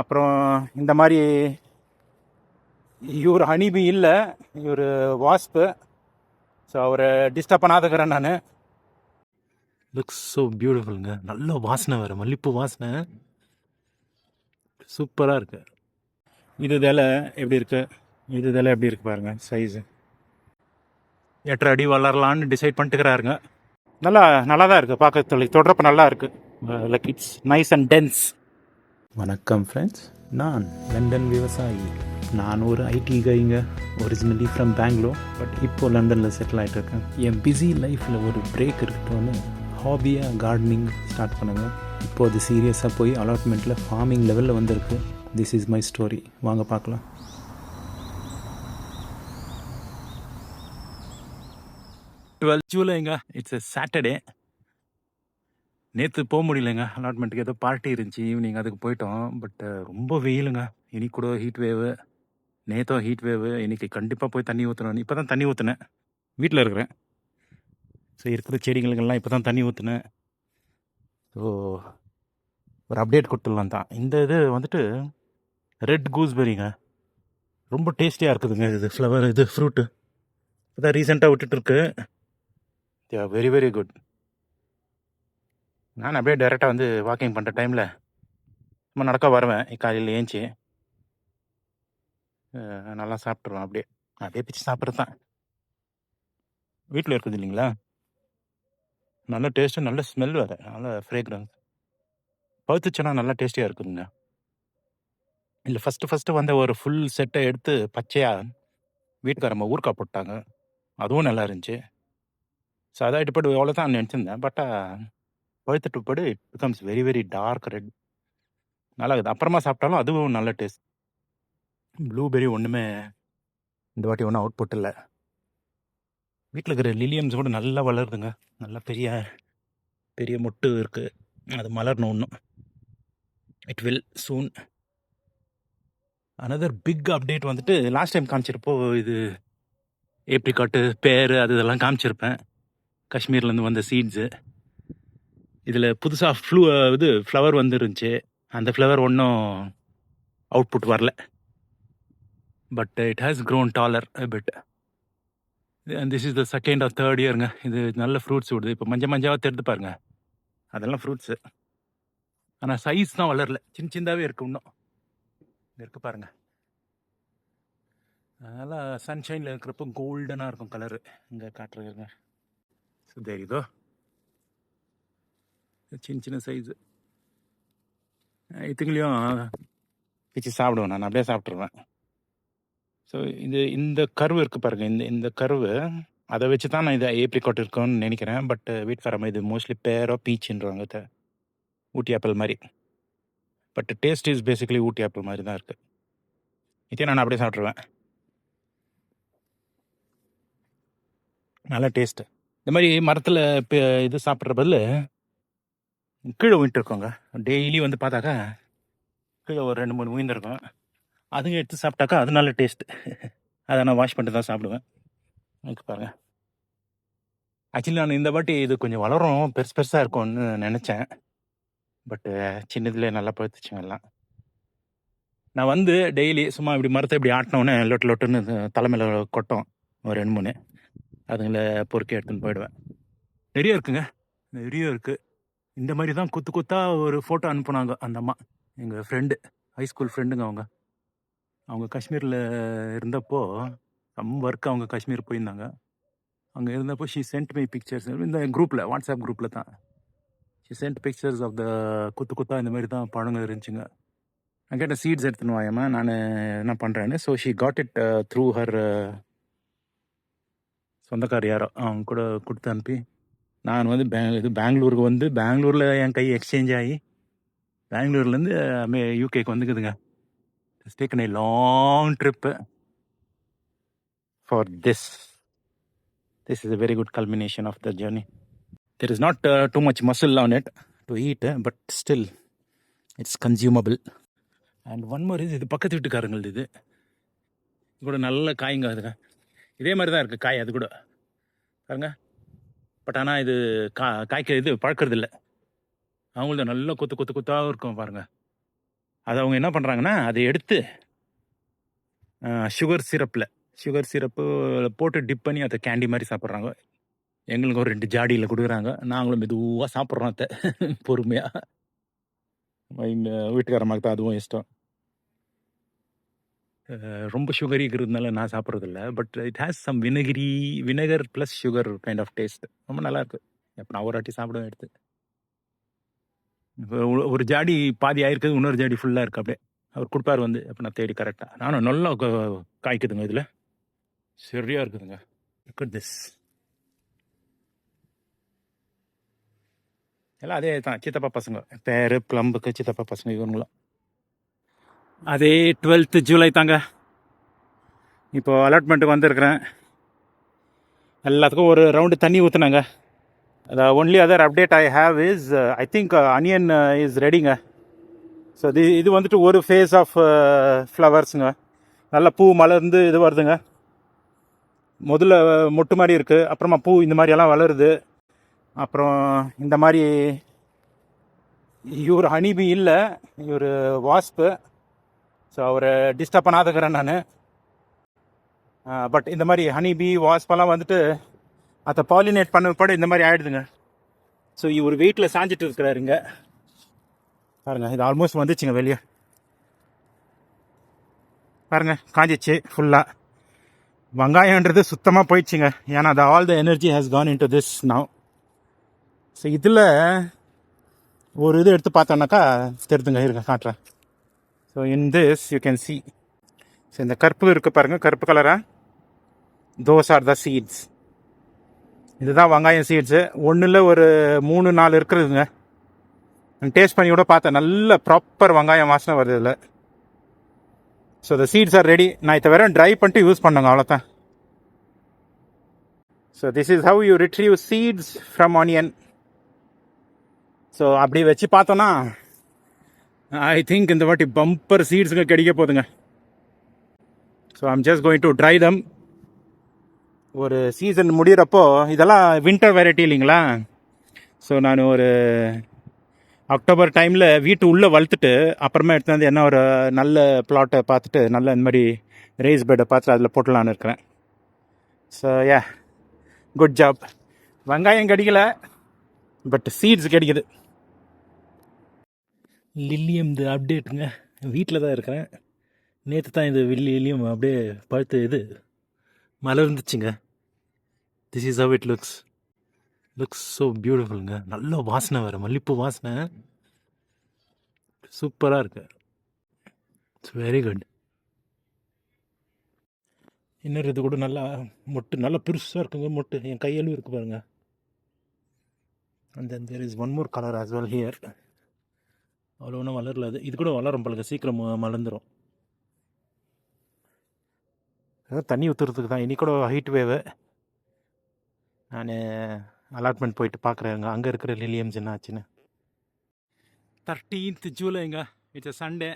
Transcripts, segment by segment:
அப்புறம் இந்த மாதிரி இவர் ஹனிபி இல்லை இவர் வாஸ்பு. ஸோ அவரை டிஸ்டர்ப் பண்ணாதக்கிறேன் நான். லுக்ஸ் ஸோ பியூட்டிஃபுல்ங்க நல்ல வாசனை வேறு மல்லிப்பூ வாசனை. சூப்பராக இருக்கு. இது இலை எப்படி இருக்கு? இது இலை எப்படி இருக்கு பாருங்க சைஸு எட்டரை அடி வளரலான்னு டிசைட் பண்ணிட்டுக்கிறாருங்க. நல்லா நல்லா தான் இருக்குது பார்க்கறதுக்கு. தொடரப்ப நல்லா இருக்குது like it's nice and dense வணக்கம் ஃப்ரெண்ட்ஸ் நான் லண்டன் விவசாயி. நான் ஒரு ஐடி கைங்க ஒரிஜினலி ஃப்ரம் பெங்களூர் பட் இப்போ லண்டனில் செட்டில் ஆகிட்டுருக்கேன் என் பிஸி லைஃப்பில் ஒரு பிரேக் இருக்கட்டும்னு ஹாபியாக கார்டனிங் ஸ்டார்ட் பண்ணுங்கள் இப்போ அது சீரியஸாக போய் அலாட்மெண்ட்டில் ஃபார்மிங் லெவலில் வந்திருக்கு. திஸ் இஸ் மை ஸ்டோரி வாங்க பார்க்கலாம். டுவெல் ஜூலைங்க. இட்ஸ் எ சாட்டர்டே நேற்று போக முடியலைங்க. அலாட்மெண்ட்டுக்கு ஏதோ பார்ட்டி இருந்துச்சு ஈவினிங் அதுக்கு போயிட்டோம். பட் ரொம்ப வெயிலுங்க. இன்னைக்கு கூட ஹீட் வேவு நேற்றும் ஹீட் வேவு இன்னைக்கு கண்டிப்பாக போய் தண்ணி ஊற்றணும் இப்போ தான் தண்ணி ஊற்றினேன் வீட்டில் இருக்கிறேன். ஸோ இருக்கிற செடிகளுக்கெல்லாம் இப்போ தான் தண்ணி ஊற்றினேன் ஸோ ஒரு அப்டேட் கொடுத்துடலாம் தான். இந்த இது வந்துட்டு ரெட் கூஸ்பெரிங்க ரொம்ப டேஸ்டியாக இருக்குதுங்க. இது ஃப்ளவர் இது ஃப்ரூட்டு இப்போ தான் ரீசெண்டாக விட்டுட்டுருக்கு வெரி வெரி குட் நான் அப்படியே டைரெக்டாக வந்து வாக்கிங் பண்ணுற டைமில் சும்மா நடக்க வருவேன். காலையில் ஏஞ்சி நல்லா சாப்பிட்ருவேன் அப்படியே. அப்படியே பிச்சு சாப்பிட்றது தான். வீட்டில் இருக்குது இல்லைங்களா? நல்ல டேஸ்ட்டு நல்ல ஸ்மெல் வேறு. நல்ல ஃப்ரேக்ரன்ஸ் பவுத்துச்சுன்னா நல்லா டேஸ்டியாக இருக்குதுங்க இல்லை ஃபஸ்ட்டு ஃபஸ்ட்டு வந்த ஒரு ஃபுல் செட்டை எடுத்து பச்சையாக வீட்டுக்காரம்மா ஊறுக்காய் போட்டாங்க. அதுவும் நல்லா இருந்துச்சு. ஸோ அதான் இட்டுப்பட்டு எவ்வளோ தான் நினச்சிருந்தேன். பட்டா பழுத்துட்டு படு it becomes very very dark red நல்லா இருக்குது அப்புறமா சாப்பிட்டாலும் அதுவும் நல்ல டேஸ்ட் ப்ளூபெரி ஒன்றுமே இந்த வாட்டி ஒன்றும் அவுட் புட் இல்லை. வீட்டில் இருக்கிற லிலியம்ஸ் கூட நல்லா வளருதுங்க. நல்லா பெரிய பெரிய மொட்டு இருக்குது அது மலரணும் இன்னும். It will soon another big update வந்துட்டு லாஸ்ட் டைம் காமிச்சிருப்போ இது ஏப்ரிகாட்டு பேர் அது இதெல்லாம் காமிச்சிருப்பேன். காஷ்மீர்லேருந்து வந்த சீட்ஸு இதில் புதுசாக ஃப்ளூ இது ஃப்ளவர் வந்துருந்துச்சு. அந்த ஃப்ளவர் ஒன்றும் அவுட்புட் வரல. But it has grown taller bit this is the second or third இயருங்க இது நல்ல ஃப்ரூட்ஸ் விடுது. இப்போ மஞ்சள் மஞ்சாவாக தெரிந்து பாருங்க. அதெல்லாம் ஃப்ரூட்ஸு ஆனால் சைஸ் தான் வளரல. சின்ன சின்னதாகவே இருக்குது இன்னும். இங்கே இருக்கு பாருங்க. அதனால் சன்ஷைனில் இருக்கிறப்போ கோல்டனாக இருக்கும் கலரு இங்கே காட்டுறதுங்க. ஸோ தெரியுதோ சின்ன சின்ன சைஸு இதுங்களையும் பிச்சு சாப்பிடுவேன் நான். அப்படியே சாப்பிட்ருவேன் ஸோ இது இந்த கருவு இருக்குது பாருங்கள் இந்த இந்த கருவு அதை வச்சு தான் நான் இதை ஏப்ரிகாட் இருக்கும்னு நினைக்கிறேன். பட் வீட்டுக்காரம்மா இது மோஸ்ட்லி பேரோ பீச்சுன்றவங்க ஊட்டி ஆப்பிள் மாதிரி. But taste is basically Ooty apple மாதிரி தான் இருக்குது இதே நான் அப்படியே சாப்பிட்ருவேன் நல்ல டேஸ்ட்டு இந்த மாதிரி மரத்தில் இப்போ இது சாப்பிட்ற பதில் கீழே விட்டுருக்கோங்க டெய்லி வந்து பார்த்தாக்கா கீழே ஒரு ரெண்டு மூணு உயிர்ந்துருக்கும் அதுங்க எடுத்து சாப்பிட்டாக்கா அது நல்ல டேஸ்ட்டு அதை நான் வாஷ் பண்ணிட்டு தான் சாப்பிடுவேன். எனக்கு பாருங்க. ஆக்சுவலி நான் இந்த வாட்டி இது கொஞ்சம் வளரும் பெருசு பெருசாக இருக்கும்னு நினச்சேன். பட்டு சின்னதுலேயே நல்லா பழுத்துச்சுங்க எல்லாம். நான் வந்து டெய்லி சும்மா இப்படி மரத்தை இப்படி ஆட்டினோன்னே லொட்டு லொட்டுன்னு தலைமையில் கொட்டும். ஒரு ரெண்டு மூணு. அதுங்களை பொறுக்கி எடுத்துன்னு போயிடுவேன். நிறைய இருக்குங்க. நிறைய இருக்குது இந்த மாதிரி தான் குத்து குத்தா ஒரு ஃபோட்டோ அனுப்புனாங்க அந்த அம்மா. எங்கள் ஃப்ரெண்டு ஹைஸ்கூல் ஃப்ரெண்டுங்க அவங்க. அவங்க காஷ்மீரில் இருந்தப்போ சம் ஒர்க் அவங்க காஷ்மீர் போயிருந்தாங்க. அங்கே இருந்தப்போ ஷீ சென்ட் மை பிக்சர்ஸ் இந்த குரூப்பில் வாட்ஸ்அப் குரூப்பில் தான். She sent pictures of the குத்து குத்தா இந்த மாதிரி தான் பழங்க இருந்துச்சுங்க. நான் கேட்ட சீட்ஸ் எடுத்துன்னு வாயம்மா நான் என்ன பண்ணுறேன்னு so she got it through uh, her uh, சொந்தக்கார் யாரோ அவங்க கூட கொடுத்து அனுப்பி. நான் வந்து பே இது பெங்களூருக்கு வந்து பெங்களூரில் என் கை எக்ஸ்சேஞ்ச் ஆகி பெங்களூர்லேருந்து மே யூகேக்கு வந்துக்குதுங்க. It's taken a long trip for this this is a very good culmination of the journey there is not too much muscle on it to eat but still it's consumable and one more இது இது பக்கத்து வீட்டுக்காரங்களது இது. இது கூட நல்ல காய்ங்க அதுங்க. இதே மாதிரி தான் இருக்குது காய் அது கூட. பாருங்க. பட் ஆனால் இது கா காய்க்க இது பழக்கிறது இல்லை அவங்கள்ட்ட கொத்து கொத்து கொத்தாக இருக்கும் பாருங்கள் அது அவங்க என்ன பண்ணுறாங்கன்னா அதை எடுத்து சுகர் சிரப்பில் சுகர் சிரப்பு போட்டு டிப் பண்ணி அதை கேண்டி மாதிரி சாப்பிட்றாங்க. எங்களுக்கு ஒரு ரெண்டு ஜாடியில் கொடுக்குறாங்க. நாங்களும் மெதுவாக சாப்பிட்றோம் அதை பொறுமையாக எங்கள் வீட்டுக்காரமாக்கு தான் அதுவும் இஷ்டம். ரொம்ப சுகரி இருக்கிறதுனால நான் சாப்பிட்றதில்ல. But it has some vinegary vinegar plus sugar kind of taste ரொம்ப நல்லா இருக்கு எப்போ நான் ஒரு வாட்டி சாப்பிடுவேன் எடுத்து. இப்போ ஒரு- ஒரு ஜாடி பாதி ஆயிருக்குது இன்னொரு ஜாடி ஃபுல்லாக இருக்கு அப்படியே. அவர் கொடுப்பாரு வந்து அப்போ நான் தேடி கரெக்டாக நானும் நல்லா க- காய்க்குதுங்க இதில். சரியா இருக்குதுங்க. லுக் திஸ் எல்லாம் அதே தான். சித்தப்பா பசங்க. பேரு பிளம்புக்கு சித்தப்பா பசங்க இவங்களும் அதே டுவெல்த்து ஜூலை தாங்க. இப்போ அலாட்மெண்ட்டுக்கு வந்திருக்கிறேன். எல்லாத்துக்கும் ஒரு ரவுண்டு தண்ணி ஊற்றுனாங்க the only other update I have is I think onion is ரெடிங்க so இது இது வந்துட்டு ஒரு ஃபேஸ் ஆஃப் ஃப்ளவர்ஸுங்க நல்ல பூ மலர்ந்து இது வருதுங்க. முதல்ல uh, மொட்டு மாதிரி இருக்குது அப்புறமா பூ இந்த மாதிரியெல்லாம் வளருது. அப்புறம் இந்த மாதிரி இவர் ஹனிபி இல்லை. இவர் வாஸ்பு ஸோ அவரை டிஸ்டர்ப் பண்ணாதுக்கிறேன் நான். பட் இந்த மாதிரி ஹனி பீ வாஸ்பெல்லாம் வந்துட்டு அதை பாலினேட் பண்ண இந்த மாதிரி ஆயிடுதுங்க. ஸோ இவர் வெயிட்டில் சாஞ்சிட்டு இருக்கிறாருங்க. பாருங்க இது ஆல்மோஸ்ட் வந்துச்சுங்க வெளியே. பாருங்க காஞ்சிச்சு ஃபுல்லாக வெங்காயன்றது சுத்தமாக போயிடுச்சுங்க. ஏன்னா அது all the energy has gone into this now so இதில் ஒரு இது எடுத்து பார்த்தோன்னாக்கா தெரிதுங்க இருங்க காட்டுறேன். So in this you can see so இந்த கருப்பு இருக்குது பாருங்கள் கருப்பு கலராக தோஸ் ஆர் த சீட்ஸ் இதுதான் வெங்காயம் சீட்ஸு ஒன்றில் ஒரு மூணு நாலு இருக்கிறதுங்க டேஸ்ட் பண்ணி கூட பார்த்தேன். நல்ல ப்ராப்பர் வெங்காயம் வாசனை வருது இதில். So the seeds are ready நான் இதை வெறும் ட்ரை பண்ணிட்டு யூஸ் பண்ணுங்க. அவ்வளோதான் so this is how you retrieve seeds from onion so அப்படி வச்சு பார்த்தோன்னா ஐ திங்க் இந்த வாட்டி பம்பர் சீட்ஸுங்க கிடைக்க போதுங்க. So I'm just going to try them ஒரு சீசன் முடிகிறப்போ இதெல்லாம் வின்டர் வெரைட்டி இல்லைங்களா? ஸோ நான் ஒரு அக்டோபர் டைமில் வீட்டு உள்ளே வளர்த்துட்டு அப்புறமா எடுத்து வந்து என்ன ஒரு நல்ல பிளாட்டை பார்த்துட்டு நல்ல இந்த மாதிரி ரேஸ் பெட்டை பார்த்துட்டு அதில் போட்டலான்னு இருக்கிறேன். ஸோ ஏ குட் ஜாப் வெங்காயம் கிடைக்கல பட் சீட்ஸ் கிடைக்குது. லில்லியம் இது அப்டேட்டுங்க வீட்டில் தான் இருக்கிறேன். நேற்று தான் இது லில்லியம் அப்படியே பழுத்து இது மலர்ந்துச்சுங்க. This is how it looks looks so பியூட்டிஃபுல்ங்க நல்ல வாசனை வேறு மல்லிப்பூ வாசனை. சூப்பராக இருக்கு. இட்ஸ் வெரி குட் இன்னொரு இது கூட நல்லா மொட்டு நல்லா பெருசாக இருக்குங்க மொட்டு. என் கையிலும் இருக்கு பாருங்கள் and then there is one more colour as well here அவ்வளோ ஒன்றும் வளரல அது. இது கூட வளரும் பழக சீக்கிரம் ம- மலர்ந்துரும். அதான் தண்ணி ஊற்றுறதுக்கு தான். இன்னி கூட ஹீட் வேவு நான் அலாட்மெண்ட் போயிட்டு பார்க்குறேங்க அங்கே இருக்கிற லிலியம்ஸ் என்ன ஆச்சுன்னு. தர்டீன்த் ஜூலைங்க இட்ஸ் சண்டே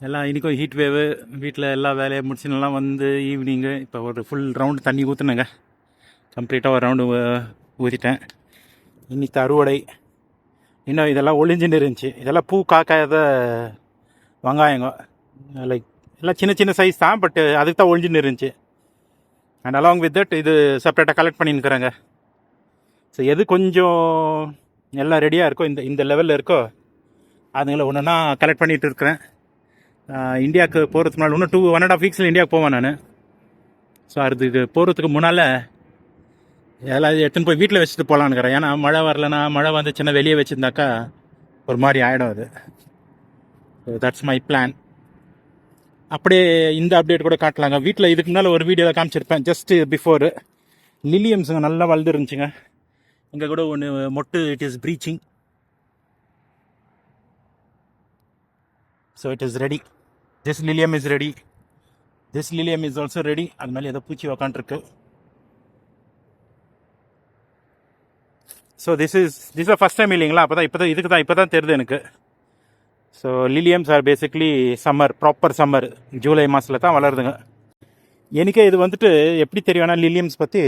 எல்லாம் இன்றைக்கும் ஹீட் வேவு வீட்டில் எல்லா வேலையை முடிச்சுன்னெல்லாம் வந்து ஈவினிங்கு இப்போ ஒரு ஃபுல் ரவுண்டு தண்ணி ஊற்றுனேங்க கம்ப்ளீட்டாக ஒரு ரவுண்டு ஊற்றிட்டேன் இன்னைக்கு அறுவடை இன்னும் இதெல்லாம் ஒளிஞ்சுன்னு இருந்துச்சு. இதெல்லாம் பூ காக்காத வெங்காயங்க லைக் எல்லாம் சின்ன சின்ன சைஸ் தான் பட் அதுக்கு தான் ஒளிஞ்சுன்னு இருந்துச்சு. அண்ட் அலாங் வித் தட் இது செப்பரேட்டாக கலெக்ட் பண்ணின்னுக்குறேங்க. ஸோ எது கொஞ்சம் எல்லாம் ரெடியாக இருக்கோ இந்த இந்த லெவலில் இருக்கோ அதுங்களை ஒன்றுனா கலெக்ட் பண்ணிகிட்டு இருக்கிறேன். இந்தியாவுக்கு போகிறதுக்கு முன்னால் இன்னும் டூ ஒன் அண்ட் ஆஃப் வீக்ஸில் இந்தியாவுக்கு போவேன் நான். ஸோ அதுக்கு போகிறதுக்கு முன்னால் எல்லாம் எடுத்துன்னு போய் வீட்டில் வச்சுட்டு போகலான்னுக்கிறேன் ஏன்னா மழை வரலனா மழை வந்துச்சுன்னா வெளியே வச்சுருந்தாக்கா ஒரு மாதிரி ஆகிடும் அது. தட்ஸ் மை பிளான் அப்படியே இந்த அப்டேட் கூட காட்டலாங்க. வீட்டில் இதுக்கு முன்னால் ஒரு வீடியோவில் காமிச்சிருப்பேன். ஜஸ்ட் பிஃபோர் லிலியம்ஸுங்க நல்லா வளர்ந்துருந்துச்சுங்க. இங்கே கூட ஒன்று மொட்டு it is breaching so it is ready this lilium is ready this lilium is also ready அது மேலே ஏதோ பூச்சி உக்காண்டிருக்கு so this is this first time இல்லைங்களா அப்போ தான் இப்போ தான் இதுக்கு தான் இப்போ தான் தெரியுது எனக்கு. So liliums are basically summer proper summer July மாதத்தில் தான் வளருதுங்க. எனக்கே இது வந்துட்டு எப்படி தெரியும்னா லிலியம்ஸ் பற்றி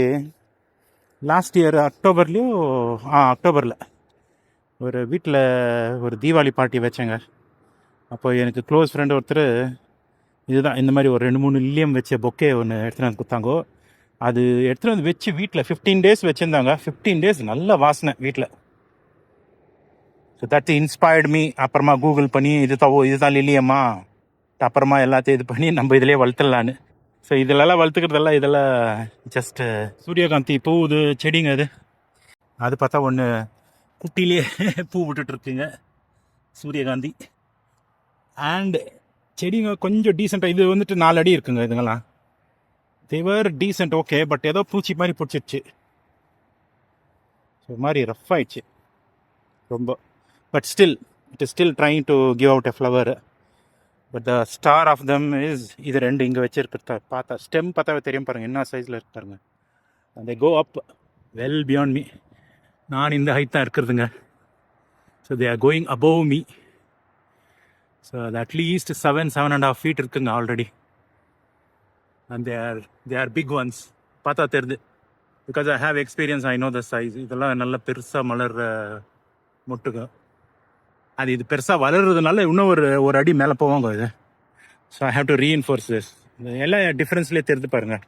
லாஸ்ட் இயர் அக்டோபர்லேயும் ஆ அக்டோபரில் ஒரு வீட்டில் ஒரு தீபாவளி பார்ட்டி வச்சேங்க. அப்போ எனக்கு க்ளோஸ் ஃப்ரெண்டு ஒருத்தர் இதுதான் இந்த மாதிரி ஒரு ரெண்டு மூணு லில்லியம் வச்ச பொக்கே ஒன்று எடுத்துகிட்டு வந்து கொடுத்தாங்கோ. அது எடுத்துகிட்டு வந்து வச்சு வீட்டில் ஃபிஃப்டீன் டேஸ் வச்சுருந்தாங்க. ஃபிஃப்டீன் டேஸ் நல்ல வாசனை வீட்டில் ஸோ தட் இன்ஸ்பயர்ட் மீ அப்புறமா கூகுள் பண்ணி இது தவோ இதுதான் லில்லியம்மா. அப்புறமா எல்லாத்தையும் இது பண்ணி நம்ம இதிலே வளர்த்துடலான்னு. ஸோ இதிலெல்லாம் வளர்த்துக்கிறதெல்லாம் இதெல்லாம் ஜஸ்ட்டு uh, சூரியகாந்தி பூ இது செடிங்க அது. அது பார்த்தா ஒன்று குட்டிலே பூ விட்டுட்ருக்குங்க. சூரியகாந்தி. அண்டு செடிங்க கொஞ்சம் டீசெண்டாக இது வந்துட்டு நாலு அடி இருக்குங்க இதுங்கெல்லாம். தேவர் டீசென்ட் ஓகே பட் ஏதோ பூச்சி மாதிரி பிடிச்சிருச்சு. ஸோ மாதிரி ரஃப் ஆயிடுச்சு. ரொம்ப. But still it is still trying to give out a flower but the star of them is இது ரெண்டு இங்கே வச்சுருக்கிறத பார்த்தா ஸ்டெம் பார்த்தாவே தெரியும் பாருங்கள் என்ன சைஸில் இருக்கு பாருங்க. அந்த go up well beyond me நான் இந்த ஹைட் தான் இருக்கிறதுங்க. So they are going above me so அது at least seven seven and half feet இருக்குங்க already and they are they are big ones பார்த்தா தெரிது. Because I have experience I know the size இதெல்லாம் நல்ல பெருசாக மலர்ற மொட்டுங்க. அது இது பெருசாக வளர்றதுனால இன்னும் ஒரு ஒரு அடி மேலே போவாங்க இது. So I have to reinforce this எல்லாம் டிஃப்ரென்ஸ்லேயே தெரிஞ்சு பாருங்கள்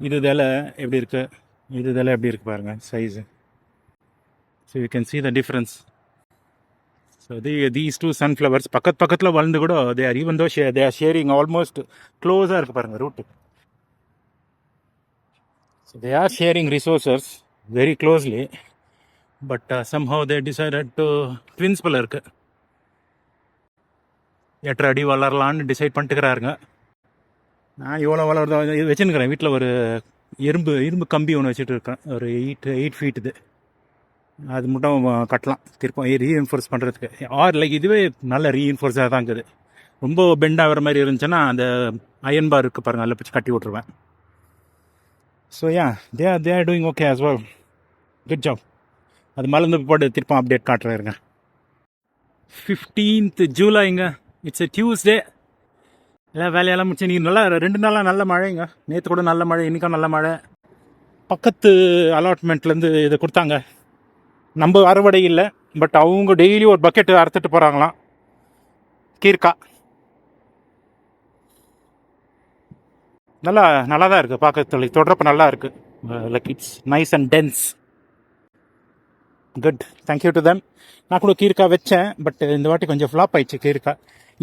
இது இதில் எப்படி இருக்குது இது இதில் எப்படி இருக்குது பாருங்கள் size so you can see the difference so the these two sunflowers பக்கத்து பக்கத்தில் வளர்ந்து கூட தே ஆர் ஈவன் தோ ஷே தே ஆர் ஷேரிங் ஆல்மோஸ்ட் க்ளோஸாக இருக்குது பாருங்கள் root so they are sharing resources very closely but somehow they decided to twins போல இருக்கு. எட்டு அடி வளரலான்னு டிசைட் பண்ணிட்டுக்கிறாருங்க. நான் இவ்வளோ வளர்றதோ இது வச்சுருக்கிறேன் வீட்டில் ஒரு இரும்பு இரும்பு கம்பி ஒன்று வச்சுட்டு இருக்கேன். ஒரு எயிட் எயிட் ஃபீட் இது. அது மட்டும் கட்டலாம். திருப்பம் ரீஎன்ஃபோர்ஸ் பண்ணுறதுக்கு ஆர் லைக் இதுவே நல்ல ரீஎன்ஃபோர்ஸாக தான் இருக்குது. ரொம்ப பெண்ட் ஆகிற மாதிரி இருந்துச்சுன்னா அந்த அயன் பார் இருக்குது பாருங்கள் அதில் பிடிச்சி கட்டி விட்ருவேன் so ya they are they are doing okay as well good job அது மலர்ந்து போட்டு திருப்பம் அப்டேட் காட்டுறாருங்க. ஃபிஃப்டீன்த் ஜூலைங்க இட்ஸ் எ டியூஸ்டே எல்லாம் வேலையெல்லாம் முடிச்சு நீங்கள் நல்லா ரெண்டு நாளாக நல்ல மழைங்க. நேற்று கூட நல்ல மழை இன்றைக்கும் நல்ல மழை. பக்கத்து அலாட்மெண்ட்லேருந்து இதை கொடுத்தாங்க. நம்ம அறுவடை இல்லை பட் அவங்க டெய்லி ஒரு பக்கெட்டு அறுத்துட்டு போகிறாங்களாம் கீர்க்கா. நல்லா நல்லா தான் இருக்குது பார்க்கறதுல தொடரப்ப நல்லா இருக்குது like it's nice and dense good thank you to them நான் கூட கீர்க்கா வச்சேன் பட் இந்த வாட்டி கொஞ்சம் ஃப்ளாப் ஆயிடுச்சு கீர்க்கா.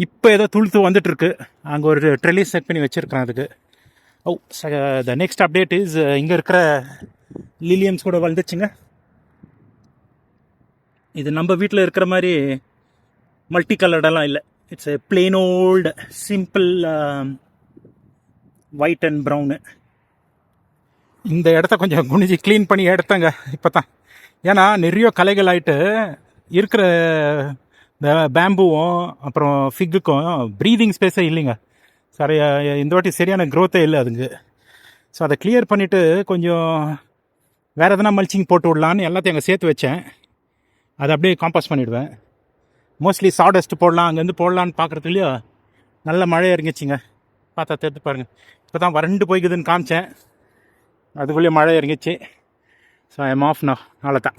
இப்போ ஏதோ துளுத்து வந்துட்டு இருக்கு அங்கே ஒரு ட்ரெலி செட் பண்ணி வச்சுருக்கேன் அதுக்கு. Oh the next update is இங்கே இருக்கிற லிலியம்ஸ் கூட வந்துச்சுங்க இது நம்ம வீட்டில் இருக்கிற மாதிரி மல்டி கலர்டெல்லாம் இல்லை. It's a plain old simple white and brown இந்த இடத்த கொஞ்சம் குனிஞ்சு க்ளீன் பண்ணி எடுத்தங்க இப்போ தான் ஏன்னா நிறைய கலைகள் ஆகிட்டு இருக்கிற இந்த பேம்புவும் அப்புறம் ஃபிக்குக்கும் ப்ரீதிங் ஸ்பேஸே இல்லைங்க. சரி இந்த வாட்டி சரியான க்ரோத்தே இல்லை அதுங்க. ஸோ அதை கிளியர் பண்ணிவிட்டு கொஞ்சம் வேறு எதனா மல்ச்சிங் போட்டு விடலான்னு எல்லாத்தையும் அங்கே சேர்த்து வச்சேன். அதை அப்படியே காம்பாஸ் பண்ணிவிடுவேன் மோஸ்ட்லி சாடஸ்ட் போடலாம் அங்கேருந்து போடலான்னு பார்க்குறதுலையோ நல்ல மழை இறங்கிச்சிங்க பார்த்தா தெரிஞ்சு பாருங்கள் இப்போ தான் வறண்டு போய்க்குதுன்னு காமிச்சேன். அதுக்குள்ளேயே மழை இறங்கிச்சு. ஸோ ஐ எம் ஆஃப் நான் அவ்வளோதான்